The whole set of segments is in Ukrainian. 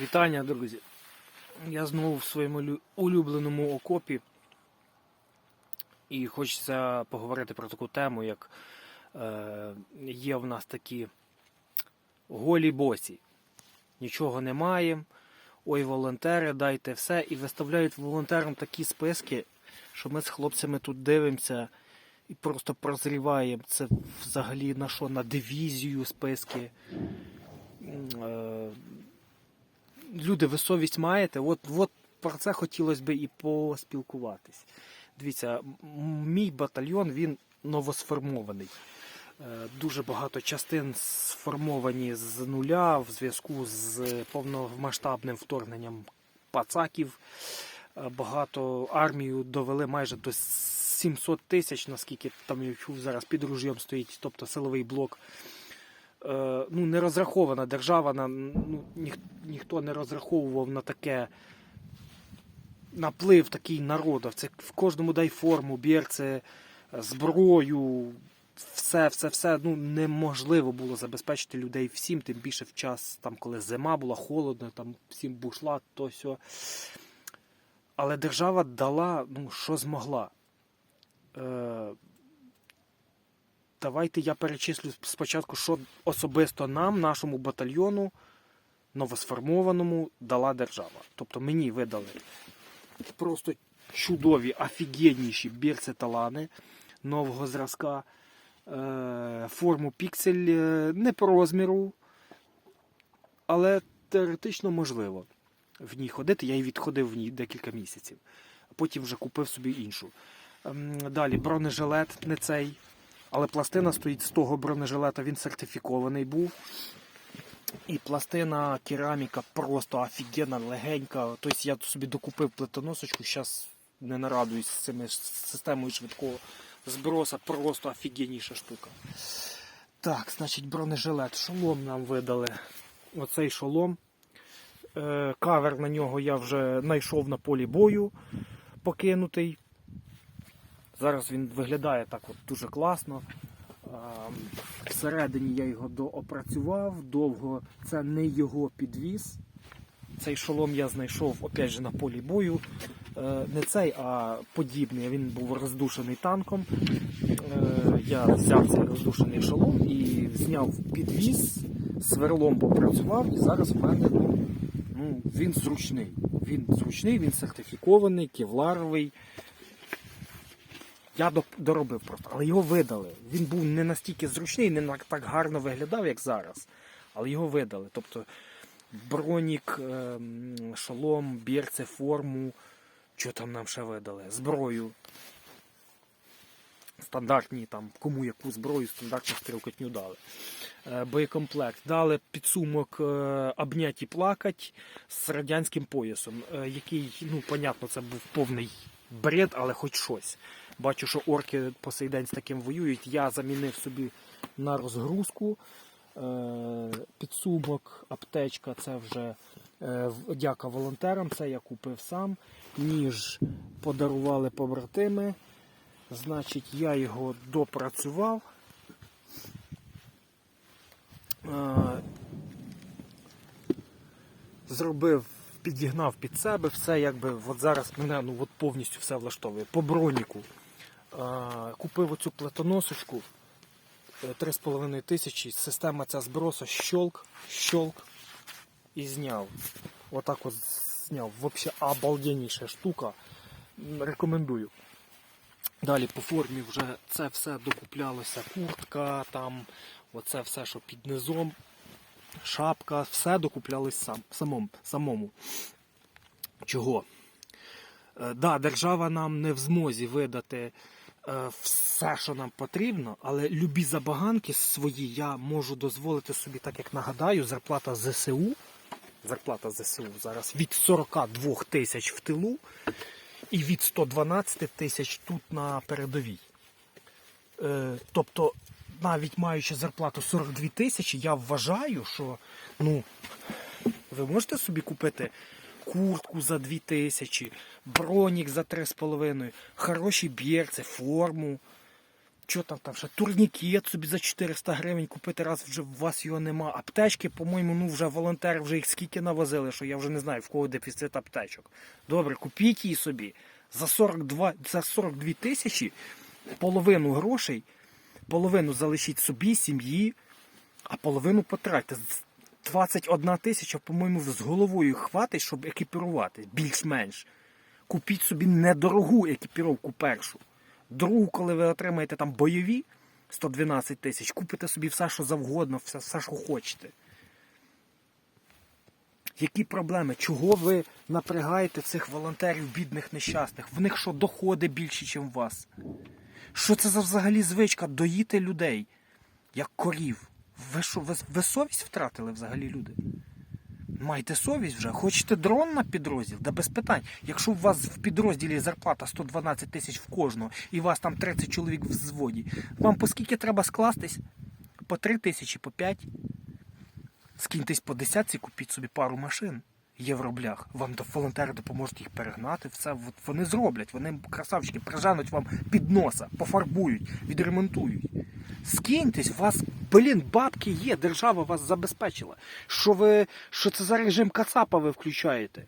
Вітання, друзі. Я знову в своєму улюбленому окопі. І хочеться поговорити про таку тему, як е, є в нас такі голі босі. Нічого немає. Ой, волонтери, дайте все. І виставляють волонтерам такі списки, що ми з хлопцями тут дивимося і просто прозріваємо. Це взагалі на що? На дивізію списки. Е, люди, ви совість маєте, от, от про це хотілося б і поспілкуватись. Дивіться, мій батальйон він новосформований. Е, Дуже багато частин сформовані з нуля в зв'язку з повномасштабним вторгненням пацаків. Е, Багато армію довели майже до 700 тисяч, наскільки там я чув зараз під ружьом стоїть, тобто силовий блок ну, не розрахована держава, на, ну, ніх, ніхто не розраховував на таке наплив такий народу. Це в кожному дай форму, берце, зброю, все, все, все. Ну, неможливо було забезпечити людей всім, тим більше в час, там, коли зима була, холодно, там всім бушлат, то сьо. Але держава дала, ну, що змогла. Е, Давайте я перечислю спочатку, що особисто нам, нашому батальйону, новосформованому, дала держава. Тобто мені видали просто чудові, офігенніші бірці талани нового зразка, е, форму піксель е, не по розміру, але теоретично можливо в ній ходити. Я і відходив в ній декілька місяців. Потім вже купив собі іншу. Ем, Далі бронежилет не цей. Але пластина стоїть з того бронежилета, він сертифікований був. І пластина кераміка просто офігенна, легенька. Тобто я собі докупив плитоносочку, зараз не нарадуюсь з цими системою швидкого зброса, просто офігенніша штука. Так, значить, бронежилет. Шолом нам видали. Оцей шолом. Е, Кавер на нього я вже знайшов на полі бою покинутий. Зараз він виглядає так от дуже класно. Всередині я його доопрацював довго. Це не його підвіз. Цей шолом я знайшов опять же на полі бою. Е, Не цей, а подібний. Він був роздушений танком. Е, Я взяв цей роздушений шолом і зняв підвіз, сверлом попрацював, і зараз в мене ну, він зручний. Він зручний, він сертифікований, кевларовий. Я доробив просто, але його видали. Він був не настільки зручний, не так гарно виглядав, як зараз. Але його видали. Тобто бронік, ем, шолом, бірце, форму. Що там нам ще видали? Зброю. Стандартні там, кому яку зброю, стандартну стрілкотню дали. Е, Боєкомплект. Дали підсумок е, обнять і плакать з радянським поясом, е, який, ну, понятно, це був повний бред, але хоч щось. Бачу, що орки по сей день з таким воюють. Я замінив собі на розгрузку. Е, Підсумок, аптечка це вже е, дяка волонтерам. Це я купив сам. Ніж подарували побратими. Значить, я його допрацював. Е, Зробив, підігнав під себе, все якби от зараз мене ну, от повністю все влаштовує. По броніку. Е, Купив оцю плетоносочку е, 3,5 тисячі. Система ця зброса щолк, щолк і зняв. Отак от зняв. Взагалі обалденніша штука. Рекомендую. Далі по формі вже це все докуплялося. Куртка, там, оце все, що під низом, шапка, все докуплялось сам, самому. самому. Чого? Е, да, держава нам не в змозі видати е, все, що нам потрібно, але любі забаганки свої я можу дозволити собі, так як нагадаю, зарплата ЗСУ. Зарплата ЗСУ зараз від 42 тисяч в тилу і від 112 тисяч тут на передовій. Е, тобто, навіть маючи зарплату 42 тисячі, я вважаю, що ну, ви можете собі купити куртку за 2 тисячі, бронік за 3,5, хороші бірці, форму. Що там там ще турнікет собі за 400 гривень купити, раз вже у вас його нема. Аптечки, по-моєму, ну вже волонтери вже їх скільки навозили, що я вже не знаю, в кого дефіцит аптечок. Добре, купіть її собі за 42, за 42 тисячі, половину грошей, половину залишіть собі, сім'ї, а половину потратьте. 21 тисяча, по-моєму, з головою хватить, щоб екіпірувати, більш-менш. Купіть собі недорогу екіпіровку першу. Другу, коли ви отримаєте там бойові 112 тисяч, купите собі все, що завгодно, все, все, що хочете. Які проблеми? Чого ви напрягаєте цих волонтерів, бідних нещасних? В них що доходи більші, ніж у вас? Що це за взагалі звичка доїти людей, як корів? Ви що, ви, ви совість втратили взагалі люди? Майте совість вже. Хочете дрон на підрозділ? Да без питань. Якщо у вас в підрозділі зарплата 112 тисяч в кожного, і у вас там 30 чоловік в взводі, вам по скільки треба скластись? По 3 тисячі, по 5? Скиньтесь по десятці, купіть собі пару машин є в рублях. Вам волонтери допоможуть їх перегнати. Все вони зроблять. Вони красавчики прижануть вам під носа, пофарбують, відремонтують. Скиньтесь, у вас, блін, бабки є, держава вас забезпечила. Що ви, що це за режим Кацапа ви включаєте?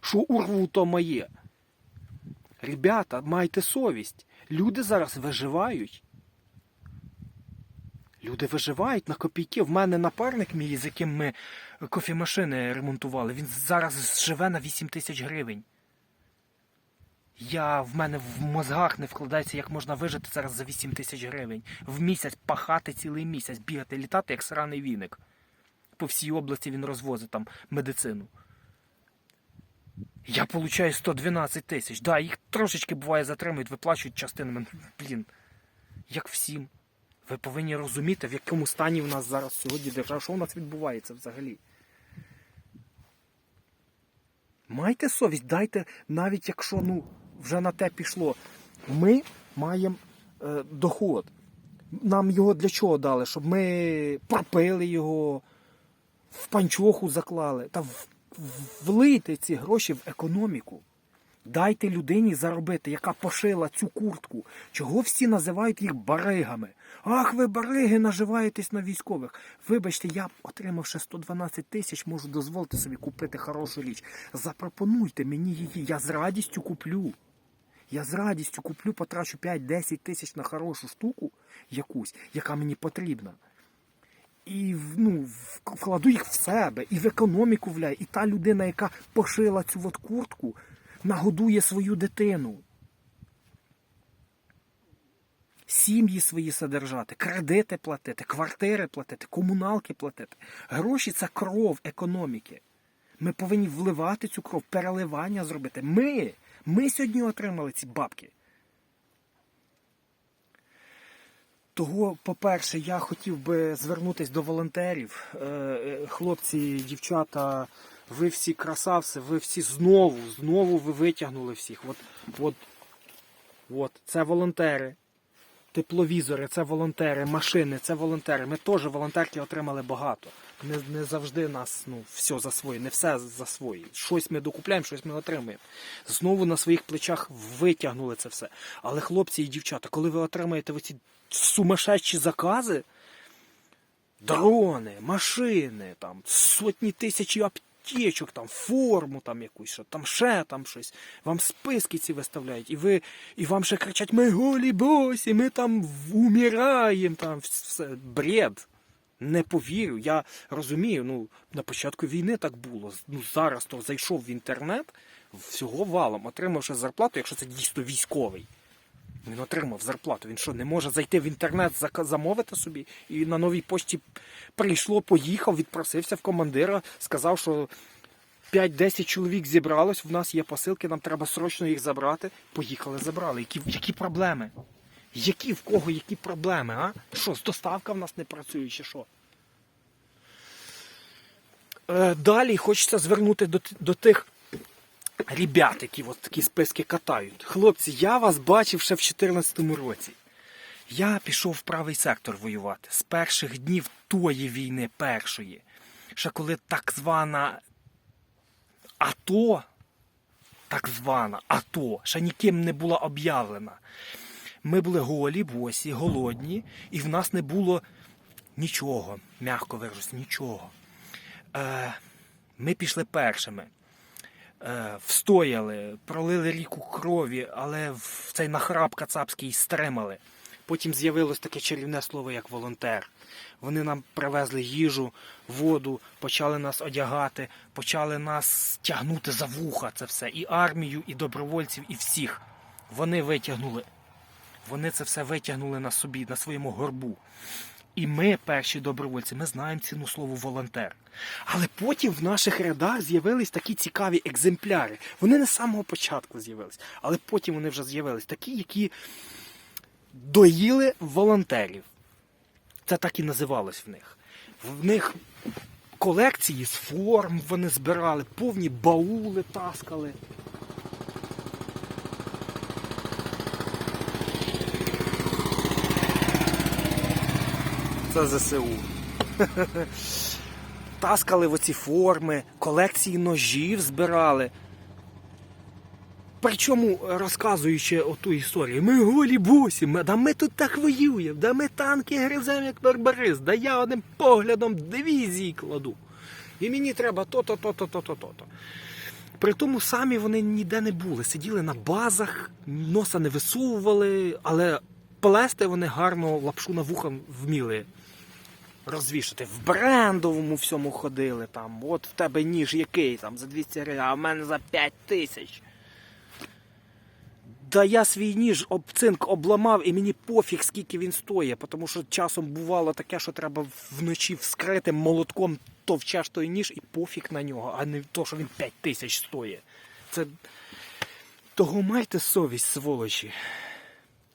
Що урву то моє? Ребята, майте совість. Люди зараз виживають. Люди виживають на копійки. В мене напарник мій, з яким ми кофемашини ремонтували, він зараз живе на 8 тисяч гривень. Я в мене в мозгах не вкладається, як можна вижити зараз за 8 тисяч гривень. В місяць пахати цілий місяць, бігати, літати, як сраний віник. По всій області він розвозить там медицину. Я получаю 112 тисяч. Да, їх трошечки буває затримують, виплачують частинами. Блін, як всім. Ви повинні розуміти, в якому стані в нас зараз сьогодні держава, що у нас відбувається взагалі. Майте совість, дайте, навіть якщо ну, вже на те пішло. Ми маємо е, доход. Нам його для чого дали? Щоб ми пропили його, в панчоху заклали. Та в, в- влийте ці гроші в економіку. Дайте людині заробити, яка пошила цю куртку. Чого всі називають їх баригами? Ах, ви бариги наживаєтесь на військових. Вибачте, я, отримавши 112 тисяч, можу дозволити собі купити хорошу річ. Запропонуйте мені її, я з радістю куплю. Я з радістю куплю, потрачу 5-10 тисяч на хорошу штуку якусь, яка мені потрібна. І ну, вкладу їх в себе, і в економіку вляю. І та людина, яка пошила цю от куртку, нагодує свою дитину. Сім'ї свої содержати, кредити платити, квартири платити, комуналки платити. Гроші це кров економіки. Ми повинні вливати цю кров, переливання зробити. Ми, ми сьогодні отримали ці бабки. Того, по-перше, я хотів би звернутися до волонтерів. Е, е, Хлопці, дівчата, ви всі красавці, ви всі знову, знову ви витягнули всіх. От, от, от, це волонтери. Тепловізори, це волонтери, машини, це волонтери. Ми теж волонтерки отримали багато. Не, не завжди нас ну, все за свої, не все за свої. Щось ми докупляємо, щось ми отримуємо. Знову на своїх плечах витягнули це все. Але хлопці і дівчата, коли ви отримаєте оці сумасшедші закази, дрони, машини, там, сотні тисяч аптечок, там, форму там якусь, що, там ще там щось. Вам списки ці виставляють, і ви, і вам ще кричать, ми голі босі, ми там умираємо, там все. Бред. Не повірю. Я розумію, ну, на початку війни так було. Ну, зараз то зайшов в інтернет всього валом, отримавши зарплату, якщо це дійсно військовий. Він отримав зарплату. Він що, не може зайти в інтернет, замовити собі? І на новій пошті прийшло, поїхав, відпросився в командира, сказав, що 5-10 чоловік зібралось, в нас є посилки, нам треба срочно їх забрати. Поїхали, забрали. Які, які проблеми? Які в кого які проблеми, а? Що, з доставка в нас не працює, чи що? Е, далі хочеться звернути до, до тих ребят, які от такі списки катають. Хлопці, я вас бачив ще в 2014 році. Я пішов в правий сектор воювати з перших днів тої війни першої. Ще коли так звана АТО, так звана АТО, ще ніким не була об'явлена. Ми були голі, босі, голодні, і в нас не було нічого, м'яко виражусь, нічого. Е, ми пішли першими. Е, встояли, пролили ріку крові, але в цей нахрап кацапський стримали. Потім з'явилось таке чарівне слово, як волонтер. Вони нам привезли їжу, воду, почали нас одягати, почали нас тягнути за вуха. Це все. І армію, і добровольців, і всіх. Вони витягнули. Вони це все витягнули на собі, на своєму горбу. І ми, перші добровольці, ми знаємо ціну слову волонтер. Але потім в наших рядах з'явились такі цікаві екземпляри. Вони не з самого початку з'явились, але потім вони вже з'явились такі, які доїли волонтерів. Це так і називалось в них. В них колекції з форм вони збирали, повні баули таскали. Це ЗСУ. Таскали в оці форми, колекції ножів збирали. Причому розказуючи оту історію, ми голі босі, да ми тут так воюємо, да ми танки гриземо, як барбарис, да я одним поглядом дивізії кладу. І мені треба то-то, то-то, то-то, то-то. При тому самі вони ніде не були. Сиділи на базах, носа не висовували, але плести вони гарно лапшу на вуха вміли розвішати. В брендовому всьому ходили там. От в тебе ніж який там за 200 гривень, а в мене за 5 тисяч. Да я свій ніж об цинк обламав і мені пофіг, скільки він стоїть, тому що часом бувало таке, що треба вночі вскрити молотком товчеш той ніж і пофіг на нього, а не то, що він 5 тисяч стоїть. Це того майте совість, сволочі.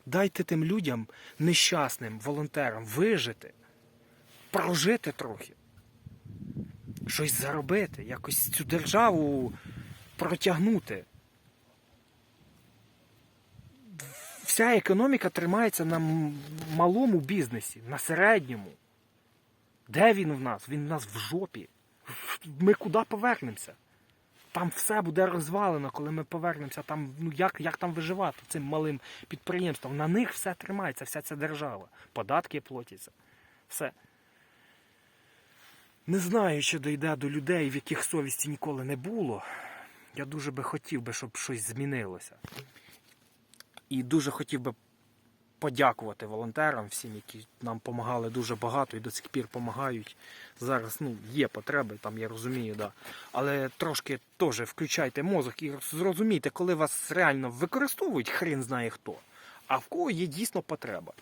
Дайте тим людям, нещасним волонтерам, вижити, прожити трохи, щось заробити, якось цю державу протягнути. Вся економіка тримається на малому бізнесі, на середньому. Де він в нас? Він в нас в жопі. Ми куди повернемося? Там все буде розвалено, коли ми повернемося. Там, ну як, як там виживати цим малим підприємствам? На них все тримається, вся ця держава. Податки платяться. Все. Не знаю, чи дійде до людей, в яких совісті ніколи не було. Я дуже би хотів би, щоб щось змінилося. І дуже хотів би подякувати волонтерам, всім, які нам допомагали дуже багато і до сих пір допомагають. Зараз ну, є потреби, там я розумію, да. але трошки теж включайте мозок і зрозумійте, коли вас реально використовують, хрен знає хто, а в кого є дійсно потреба.